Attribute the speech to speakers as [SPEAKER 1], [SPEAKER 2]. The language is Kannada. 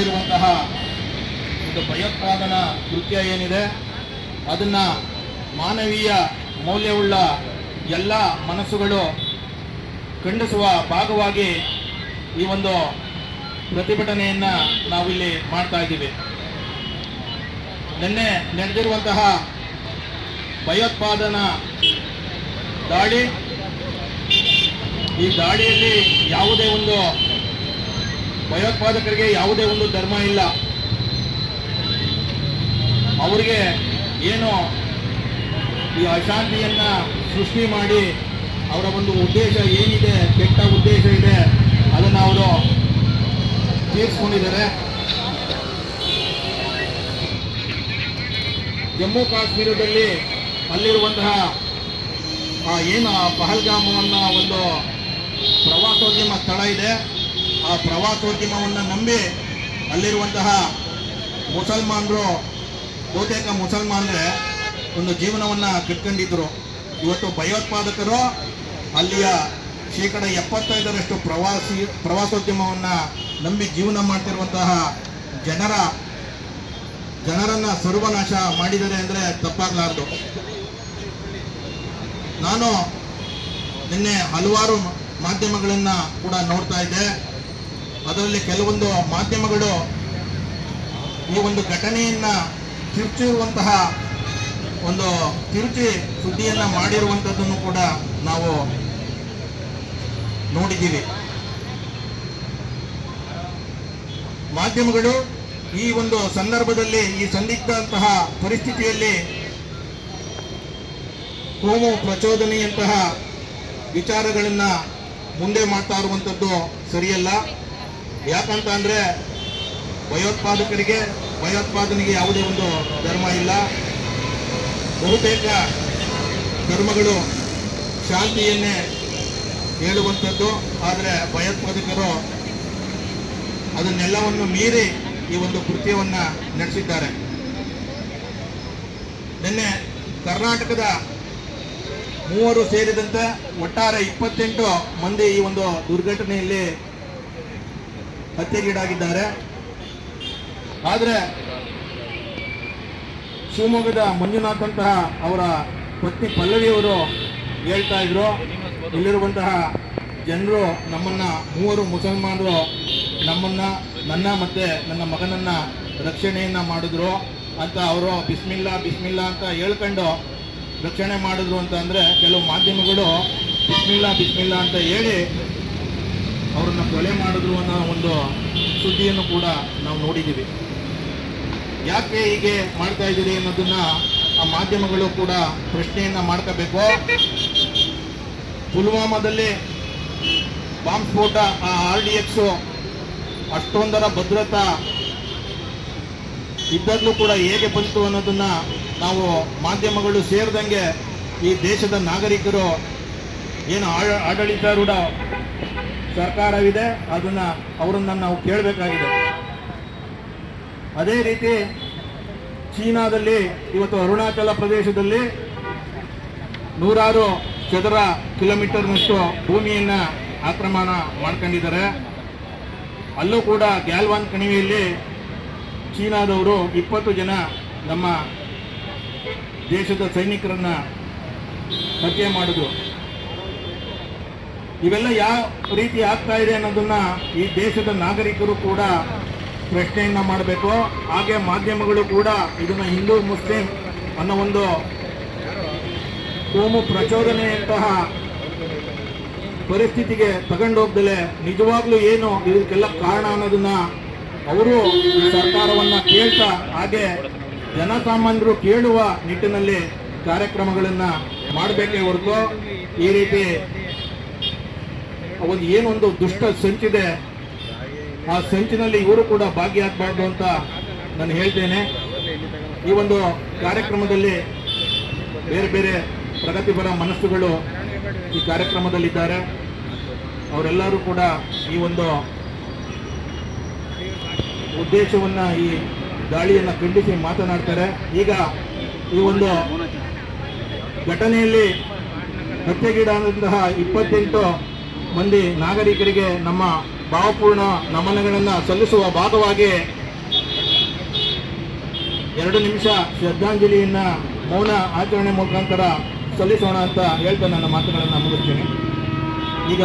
[SPEAKER 1] ನಡೆದಿರುವಂತಹ ಒಂದು ಭಯೋತ್ಪಾದನಾ ಕೃತ್ಯ ಏನಿದೆ, ಅದನ್ನ ಮಾನವೀಯ ಮೌಲ್ಯವುಳ್ಳ ಎಲ್ಲ ಮನಸ್ಸುಗಳು ಖಂಡಿಸುವ ಭಾಗವಾಗಿ ಈ ಒಂದು ಪ್ರತಿಭಟನೆಯನ್ನ ನಾವಿಲ್ಲಿ ಮಾಡ್ತಾ ಇದ್ದೀವಿ. ನಿನ್ನೆ ನಡೆದಿರುವಂತಹ ಭಯೋತ್ಪಾದನಾ ದಾಳಿ, ಈ ದಾಳಿಯಲ್ಲಿ ಯಾವುದೇ ಒಂದು ಭಯೋತ್ಪಾದಕರಿಗೆ ಯಾವುದೇ ಒಂದು ಧರ್ಮ ಇಲ್ಲ. ಅವರಿಗೆ ಏನು ಈ ಅಶಾಂತಿಯನ್ನ ಸೃಷ್ಟಿ ಮಾಡಿ ಅವರ ಒಂದು ಉದ್ದೇಶ ಏನಿದೆ, ಕೆಟ್ಟ ಉದ್ದೇಶ ಇದೆ, ಅದನ್ನು ಅವರು ತೀರಿಸ್ಕೊಂಡಿದ್ದಾರೆ. ಜಮ್ಮು ಕಾಶ್ಮೀರದಲ್ಲಿ ಅಲ್ಲಿರುವಂತಹ ಏನು ಪಹಲ್ಗಾಮವನ್ನ ಒಂದು ಪ್ರವಾಸೋದ್ಯಮ ಸ್ಥಳ ಇದೆ. ಆ ಪ್ರವಾಸೋದ್ಯಮವನ್ನು ನಂಬಿ ಅಲ್ಲಿರುವಂತಹ ಮುಸಲ್ಮಾನರು, ಬಹುತೇಕ ಮುಸಲ್ಮಾನರೇ ಒಂದು ಜೀವನವನ್ನು ಕಟ್ಕೊಂಡಿದ್ರು. ಇವತ್ತು ಭಯೋತ್ಪಾದಕರು ಅಲ್ಲಿಯ ಶೇಕಡ ಎಪ್ಪತ್ತೈದರಷ್ಟು ಪ್ರವಾಸಿ, ಪ್ರವಾಸೋದ್ಯಮವನ್ನು ನಂಬಿ ಜೀವನ ಮಾಡ್ತಿರುವಂತಹ ಜನರ, ಜನರನ್ನ ಸರ್ವನಾಶ ಮಾಡಿದ್ದಾರೆ ಅಂದರೆ ತಪ್ಪಾಗಲಾರದು. ನಾನು ನಿನ್ನೆ ಹಲವಾರು ಮಾಧ್ಯಮಗಳನ್ನು ಕೂಡ ನೋಡ್ತಾ ಇದ್ದೆ. ಅದರಲ್ಲಿ ಕೆಲವೊಂದು ಮಾಧ್ಯಮಗಳು ಈ ಒಂದು ಘಟನೆಯನ್ನ ತಿರುಚಿರುವಂತಹ ಒಂದು ತಿರುಚಿ ಸುದ್ದಿಯನ್ನ ಮಾಡಿರುವಂಥದ್ದನ್ನು ಕೂಡ ನಾವು ನೋಡಿದ್ದೀವಿ. ಮಾಧ್ಯಮಗಳು ಈ ಒಂದು ಸಂದರ್ಭದಲ್ಲಿ, ಈ ಸಂದಿಗ್ಧಂತಹ ಪರಿಸ್ಥಿತಿಯಲ್ಲಿ ಕೋಮು ಪ್ರಚೋದನೆಯಂತಹ ವಿಚಾರಗಳನ್ನ ಮುಂದೆ ಮಾಡ್ತಾ ಇರುವಂಥದ್ದು ಸರಿಯಲ್ಲ. ಯಾಕಂತ ಅಂದ್ರೆ ಭಯೋತ್ಪಾದಕರಿಗೆ, ಭಯೋತ್ಪಾದನೆಗೆ ಯಾವುದೇ ಒಂದು ಧರ್ಮ ಇಲ್ಲ. ಬಹುತೇಕ ಧರ್ಮಗಳು ಶಾಂತಿಯನ್ನೇ ಹೇಳುವಂಥದ್ದು. ಆದರೆ ಭಯೋತ್ಪಾದಕರು ಅದನ್ನೆಲ್ಲವನ್ನು ಮೀರಿ ಈ ಒಂದು ಕೃತ್ಯವನ್ನ ನಡೆಸಿದ್ದಾರೆ. ನಿನ್ನೆ ಕರ್ನಾಟಕದ ಮೂವರು ಸೇರಿದಂತೆ ಒಟ್ಟಾರೆ ಇಪ್ಪತ್ತೆಂಟು ಮಂದಿ ಈ ಒಂದು ದುರ್ಘಟನೆಯಲ್ಲಿ ಹತ್ಯೆಗೀಡಾಗಿದ್ದಾರೆ ಆದರೆ ಶಿವಮೊಗ್ಗದ ಮಂಜುನಾಥ್ ಅಂತಹ ಅವರ ಪತ್ನಿ ಪಲ್ಲವಿಯವರು ಹೇಳ್ತಾ ಇದ್ರು, ಇಲ್ಲಿರುವಂತಹ ಜನರು ನಮ್ಮನ್ನ, ಮೂವರು ಮುಸಲ್ಮಾನರು ನಮ್ಮನ್ನ, ನನ್ನ ಮತ್ತೆ ನನ್ನ ಮಗನನ್ನ ರಕ್ಷಣೆಯನ್ನ ಮಾಡಿದ್ರು ಅಂತ ಅವರು ಬಿಸ್ಮಿಲ್ಲಾ ಬಿಸ್ಮಿಲ್ಲಾ ಅಂತ ಹೇಳ್ಕೊಂಡು ರಕ್ಷಣೆ ಮಾಡಿದ್ರು ಅಂತ ಕೆಲವು ಮಾಧ್ಯಮಗಳು ಬಿಸ್ಮಿಲ್ಲಾ ಬಿಸ್ಮಿಲ್ಲಾ ಅಂತ ಹೇಳಿ ಅವ್ರನ್ನ ಕೊಲೆ ಮಾಡಿದ್ರು ಅನ್ನೋ ಒಂದು ಸುದ್ದಿಯನ್ನು ಕೂಡ ನಾವು ನೋಡಿದ್ದೀವಿ. ಯಾಕೆ ಹೀಗೆ ಮಾಡ್ತಾ ಇದ್ದೀರಿ ಅನ್ನೋದನ್ನ ಆ ಮಾಧ್ಯಮಗಳು ಕೂಡ ಪ್ರಶ್ನೆಯನ್ನು ಮಾಡ್ಕೋಬೇಕು. ಪುಲ್ವಾಮಾದಲ್ಲಿ ಬಾಂಬ್ ಸ್ಫೋಟ, ಆ ಆರ್ ಡಿ ಎಕ್ಸು ಅಷ್ಟೊಂದರ ಭದ್ರತಾ ಇದ್ದಾಗಲೂ ಕೂಡ ಹೇಗೆ ಬಂತು ಅನ್ನೋದನ್ನು ನಾವು ಮಾಧ್ಯಮಗಳು ಸೇರಿದಂಗೆ ಈ ದೇಶದ ನಾಗರಿಕರು ಏನು ಆಡ- ಆಡಳಿತಾರೂಢ ಸರ್ಕಾರವಿದೆ, ಅದನ್ನ ಅವರನ್ನ ನಾವು ಕೇಳಬೇಕಾಗಿದೆ. ಅದೇ ರೀತಿ ಚೀನಾದಲ್ಲಿ ಇವತ್ತು ಅರುಣಾಚಲ ಪ್ರದೇಶದಲ್ಲಿ ನೂರಾರು ಚದರ ಕಿಲೋಮೀಟರ್ನಷ್ಟು ಭೂಮಿಯನ್ನ ಆಕ್ರಮಣ ಮಾಡ್ಕೊಂಡಿದ್ದಾರೆ. ಅಲ್ಲೂ ಕೂಡ ಗ್ಯಾಲ್ವಾನ್ ಕಣಿವೆಯಲ್ಲಿ ಚೀನಾದವರು ಇಪ್ಪತ್ತು ಜನ ನಮ್ಮ ದೇಶದ ಸೈನಿಕರನ್ನ ಹತ್ಯೆ ಮಾಡಿದ್ರು. ಇವೆಲ್ಲ ಯಾವ ರೀತಿ ಆಗ್ತಾ ಇದೆ ಅನ್ನೋದನ್ನ ಈ ದೇಶದ ನಾಗರಿಕರು ಕೂಡ ಪ್ರಶ್ನೆಯನ್ನ ಮಾಡಬೇಕು. ಹಾಗೆ ಮಾಧ್ಯಮಗಳು ಕೂಡ ಇದನ್ನ ಹಿಂದೂ, ಮುಸ್ಲಿಂ ಅನ್ನೋ ಒಂದು ಕೋಮು ಪ್ರಚೋದನೆಯಂತಹ ಪರಿಸ್ಥಿತಿಗೆ ತಗೊಂಡೋಗ್ದಲೆ ನಿಜವಾಗ್ಲೂ ಏನು ಇದಕ್ಕೆಲ್ಲ ಕಾರಣ ಅನ್ನೋದನ್ನ ಅವರು ಸರ್ಕಾರವನ್ನ ಕೇಳ್ತಾ ಹಾಗೆ ಜನಸಾಮಾನ್ಯರು ಕೇಳುವ ನಿಟ್ಟಿನಲ್ಲಿ ಕಾರ್ಯಕ್ರಮಗಳನ್ನ ಮಾಡಬೇಕೇ ಹೊರತು ಈ ರೀತಿ ಒಂದು ಏನೊಂದು ದುಷ್ಟ ಸಂಚಿದೆ, ಆ ಸಂಚಿನಲ್ಲಿ ಇವರು ಕೂಡ ಭಾಗಿಯಾಗಬಾರ್ದು ಅಂತ ನಾನು ಹೇಳ್ತೇನೆ. ಈ ಒಂದು ಕಾರ್ಯಕ್ರಮದಲ್ಲಿ ಬೇರೆ ಬೇರೆ ಪ್ರಗತಿಪರ ಮನಸ್ಸುಗಳು ಈ ಕಾರ್ಯಕ್ರಮದಲ್ಲಿದ್ದಾರೆ. ಅವರೆಲ್ಲರೂ ಕೂಡ ಈ ಒಂದು ಉದ್ದೇಶವನ್ನು ಈ ದಾಳಿಯನ್ನು ಖಂಡಿಸಿ ಮಾತನಾಡ್ತಾರೆ. ಈಗ ಈ ಒಂದು ಘಟನೆಯಲ್ಲಿ ಹತ್ಯೆಗೀಡಾದಂತಹ ಇಪ್ಪತ್ತೆಂಟು ಮಂದಿ ನಾಗರಿಕರಿಗೆ ನಮ್ಮ ಭಾವಪೂರ್ಣ ನಮನಗಳನ್ನು ಸಲ್ಲಿಸುವ ಭಾಗವಾಗಿ ಎರಡು ನಿಮಿಷ ಶ್ರದ್ಧಾಂಜಲಿಯನ್ನು ಮೌನ ಆಚರಣೆ ಮುಖಾಂತರ ಸಲ್ಲಿಸೋಣ ಅಂತ ಹೇಳ್ತಾ ನನ್ನ ಮಾತುಗಳನ್ನು ಮುಗಿಸ್ತೀನಿ. ಈಗ